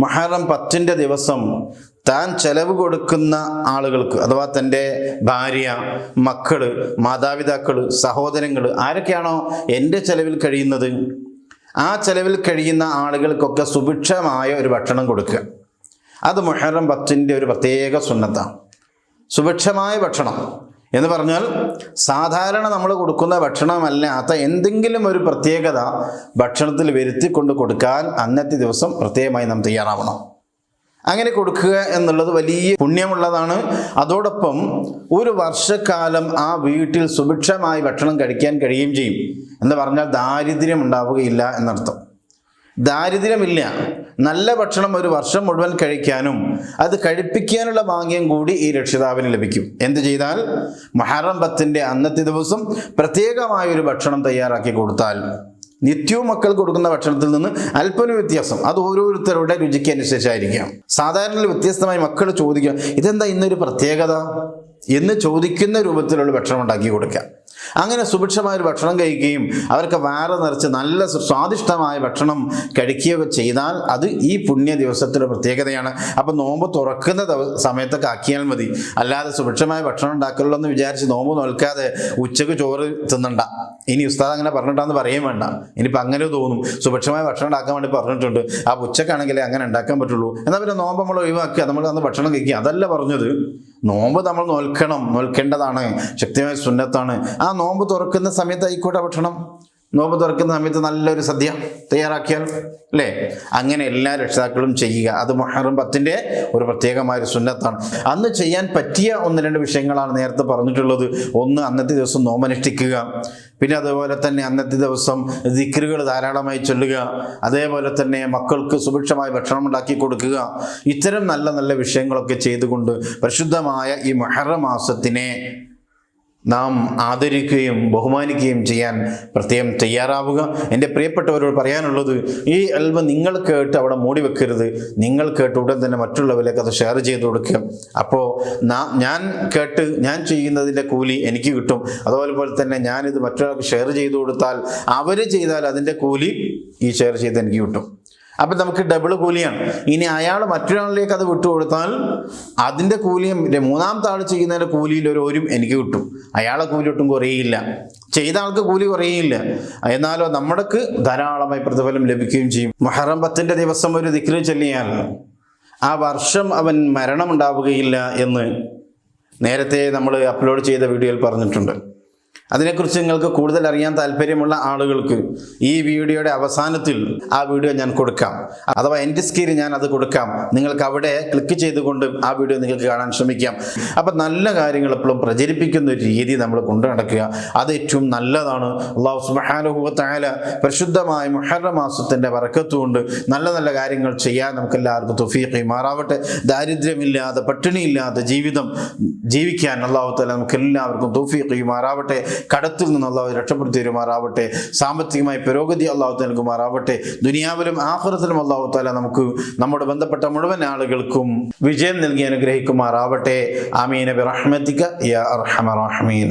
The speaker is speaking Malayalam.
മഹറം പത്തിന്റെ ദിവസം താൻ ചെലവ് കൊടുക്കുന്ന ആളുകൾക്ക് അഥവാ തന്റെ ഭാര്യ മക്കൾ മാതാപിതാക്കൾ സഹോദരങ്ങൾ ആരൊക്കെയാണോ എന്റെ ചെലവിൽ കഴിയുന്നത്? ആ ചെലവിൽ കഴിയുന്ന ആളുകൾക്കൊക്കെ സുഭിക്ഷമായ ഒരു ഭക്ഷണം കൊടുക്കുക. അത് മുഹറം പത്തിന്റെ ഒരു പ്രത്യേക സുന്നത്താണ്. സുഭിക്ഷമായ ഭക്ഷണം. എന്ന് പറഞ്ഞാൽ സാധാരണ നമ്മൾ കൊടുക്കുന്ന ഭക്ഷണമല്ലാത്ത എന്തെങ്കിലും ഒരു പ്രത്യേകത ഭക്ഷണത്തിൽ വരുത്തിക്കൊണ്ട് കൊടുക്കാൻ അന്നത്തെ ദിവസം പ്രത്യേകമായി നാം തയ്യാറാവണം. അങ്ങനെ കൊടുക്കുക എന്നുള്ളത് വലിയ പുണ്യമുള്ളതാണ്. അതോടൊപ്പം ഒരു വർഷക്കാലം ആ വീട്ടിൽ സുഭിക്ഷമായി ഭക്ഷണം കഴിക്കാൻ കഴിയുകയും ചെയ്യും. എന്ന് പറഞ്ഞാൽ ദാരിദ്ര്യം ഉണ്ടാവുകയില്ല എന്നർത്ഥം. ദാരിദ്ര്യമില്ല. നല്ല ഭക്ഷണം ഒരു വർഷം മുഴുവൻ കഴിക്കാനും അത് കഴിപ്പിക്കാനുള്ള ഭാഗ്യം കൂടി ഈ രക്ഷിതാവിന് ലഭിക്കും. എന്ത് ചെയ്താൽ? മഹറം അന്നത്തെ ദിവസം പ്രത്യേകമായ ഒരു ഭക്ഷണം തയ്യാറാക്കി കൊടുത്താൽ നിത്യവും മക്കൾ കൊടുക്കുന്ന ഭക്ഷണത്തിൽ നിന്ന് അല്പന വ്യത്യാസം. അത് ഓരോരുത്തരുടെ രുചിക്ക് അനുസരിച്ചായിരിക്കാം. സാധാരണ വ്യത്യസ്തമായി മക്കൾ ചോദിക്കുക ഇതെന്താ ഇന്നൊരു പ്രത്യേകത? എന്ന് ചോദിക്കുന്ന രൂപത്തിലുള്ള ഭക്ഷണം ഉണ്ടാക്കി കൊടുക്കുക അങ്ങനെ സുഭിക്ഷമായ ഒരു ഭക്ഷണം കഴിക്കുകയും അവർക്ക് വേറെ നിറച്ച് നല്ല സ്വാദിഷ്ടമായ ഭക്ഷണം കഴിക്കുകയൊക്കെ ചെയ്താൽ അത് ഈ പുണ്യ ദിവസത്തിന്റെ പ്രത്യേകതയാണ്. അപ്പം നോമ്പ് തുറക്കുന്ന സമയത്തൊക്കെ ആക്കിയാൽ മതി. അല്ലാതെ സുഭിക്ഷമായ ഭക്ഷണം ഉണ്ടാക്കല്ലോ എന്ന് വിചാരിച്ച് നോമ്പ് നോൽക്കാതെ ഉച്ചയ്ക്ക് ചോറ് തിന്നണ്ട. ഇനി ഉസ്താദ് അങ്ങനെ പറഞ്ഞിട്ടാന്ന് പറയുകയും വേണ്ട. ഇനിയിപ്പോൾ അങ്ങനെ തോന്നും. സുഭിക്ഷമായ ഭക്ഷണം ഉണ്ടാക്കാൻ വേണ്ടി പറഞ്ഞിട്ടുണ്ട്. ആ ഉച്ചക്കാണെങ്കിൽ അങ്ങനെ ഉണ്ടാക്കാൻ പറ്റുള്ളൂ. എന്നാൽ പിന്നെ നോമ്പ് നമ്മൾ ഒഴിവാക്കുക. നമ്മൾ അന്ന് ഭക്ഷണം കഴിക്കുക. അതല്ല പറഞ്ഞത്. നോമ്പ് നമ്മൾ നോൽക്കണം നോൽക്കേണ്ടതാണ് ശക്തിമായ സുന്നത്താണ്. ആ നോമ്പ് തുറക്കുന്ന സമയത്ത് ആയിക്കോട്ടെ ഭക്ഷണം. നോമ്പ് തുറക്കുന്ന സമയത്ത് നല്ലൊരു സദ്യ തയ്യാറാക്കിയാൽ അല്ലേ? അങ്ങനെ എല്ലാ രക്ഷിതാക്കളും ചെയ്യുക. അത് മഹറും പത്തിന്റെ ഒരു പ്രത്യേകമായ ഒരു സുന്നത്താണ്. അന്ന് ചെയ്യാൻ പറ്റിയ ഒന്ന് രണ്ട് വിഷയങ്ങളാണ് നേരത്തെ പറഞ്ഞിട്ടുള്ളത്. ഒന്ന് അന്നത്തെ ദിവസം നോമനുഷ്ഠിക്കുക പിന്നെ അതുപോലെ തന്നെ അന്നത്തെ ദിവസം ദിക്റുകൾ ധാരാളമായി ചൊല്ലുക. അതേപോലെ തന്നെ മക്കൾക്ക് സുഭിക്ഷമായ ഭക്ഷണം ഉണ്ടാക്കി കൊടുക്കുക. ഇത്തരം നല്ല നല്ല വിഷയങ്ങളൊക്കെ ചെയ്തുകൊണ്ട് പരിശുദ്ധമായ ഈ മൊഹറ മാസത്തിനെ നാം ആദരിക്കുകയും ബഹുമാനിക്കുകയും ചെയ്യാൻ പ്രത്യേകം തയ്യാറാവുക. എന്റെ പ്രിയപ്പെട്ടവരോട് പറയാനുള്ളത് ഈ ആൽബം നിങ്ങൾ കേട്ട് അവിടെ മൂടി വെക്കരുത്. നിങ്ങൾ കേട്ട് ഉടൻ തന്നെ മറ്റുള്ളവരിലേക്ക് അത് ഷെയർ ചെയ്ത് കൊടുക്കുക. അപ്പോൾ ഞാൻ കേട്ട് ഞാൻ ചെയ്യുന്നതിന്റെ കൂലി എനിക്ക് കിട്ടും. അതുപോലെ പോലെ തന്നെ ഞാനിത് മറ്റൊരാൾക്ക് ഷെയർ ചെയ്ത് കൊടുത്താൽ അവർ ചെയ്താൽ അതിന്റെ കൂലി ഈ ഷെയർ ചെയ്ത് എനിക്ക് കിട്ടും. അപ്പം നമുക്ക് ഡബിൾ കൂലിയാണ്. ഇനി അയാൾ മറ്റൊരാളിലേക്ക് അത് വിട്ടുകൊടുത്താൽ അതിന്റെ കൂലിയും മൂന്നാം ആൾ ചെയ്യുന്നതിന്റെ കൂലിയിൽ ഒരു എനിക്ക് കിട്ടും. അയാളെ കൂലി ഒട്ടും കുറയില്ല ചെയ്ത ആൾക്ക് കൂലി കുറയില്ല എന്നാലോ നമ്മുടെക്ക് ധാരാളമായി പ്രതിഫലം ലഭിക്കുകയും ചെയ്യും. മഹറം പത്തിന്റെ ദിവസം ഒരു ദിക്കിൽ ചെല്ലിയാൽ ആ വർഷം അവൻ മരണമുണ്ടാവുകയില്ല എന്ന് നേരത്തെ നമ്മൾ അപ്ലോഡ് ചെയ്ത വീഡിയോയിൽ പറഞ്ഞിട്ടുണ്ട്. അതിനെക്കുറിച്ച് നിങ്ങൾക്ക് കൂടുതൽ അറിയാൻ താല്പര്യമുള്ള ആളുകൾക്ക് ഈ വീഡിയോയുടെ അവസാനത്തിൽ ആ വീഡിയോ ഞാൻ കൊടുക്കാം. അഥവാ എന്റെ സ്ക്രീനിൽ ഞാൻ അത് കൊടുക്കാം. നിങ്ങൾക്ക് അവിടെ ക്ലിക്ക് ചെയ്തുകൊണ്ട് ആ വീഡിയോ നിങ്ങൾക്ക് കാണാൻ ശ്രമിക്കാം. അപ്പം നല്ല കാര്യങ്ങൾ എപ്പോഴും പ്രചരിപ്പിക്കുന്ന ഒരു രീതി നമ്മൾ കൊണ്ടു നടക്കുക. അത് ഏറ്റവും നല്ലതാണ്. അള്ളാഹു സുബാനുഭവത്തായ പരിശുദ്ധമായ മുഹറ മാസത്തിന്റെ വറക്കത്തുകൊണ്ട് നല്ല നല്ല കാര്യങ്ങൾ ചെയ്യാൻ നമുക്ക് എല്ലാവർക്കും തുഫീഖി മാറാവട്ടെ. ദാരിദ്ര്യമില്ലാതെ പട്ടിണിയില്ലാതെ ജീവിതം ജീവിക്കാൻ അള്ളാഹു തല നമുക്ക് എല്ലാവർക്കും തൗഫീഖ് മാറാവട്ടെ. കടത്തിൽ നിന്ന് അള്ളാഹു രക്ഷപ്പെടുത്തി തരുമാറാവട്ടെ. സാമ്പത്തികമായി പുരോഗതി അള്ളാഹു നൽകുമാറാവട്ടെ. ദുനിയാവിലും ആഹ്റത്തിലും അള്ളാഹു താല നമുക്ക് നമ്മുടെ ബന്ധപ്പെട്ട മുഴുവൻ ആളുകൾക്കും വിജയം നൽകി അനുഗ്രഹിക്കുമാറാവട്ടെ. അമീനബി ബിറഹ്മത്തിക യാ അർഹമ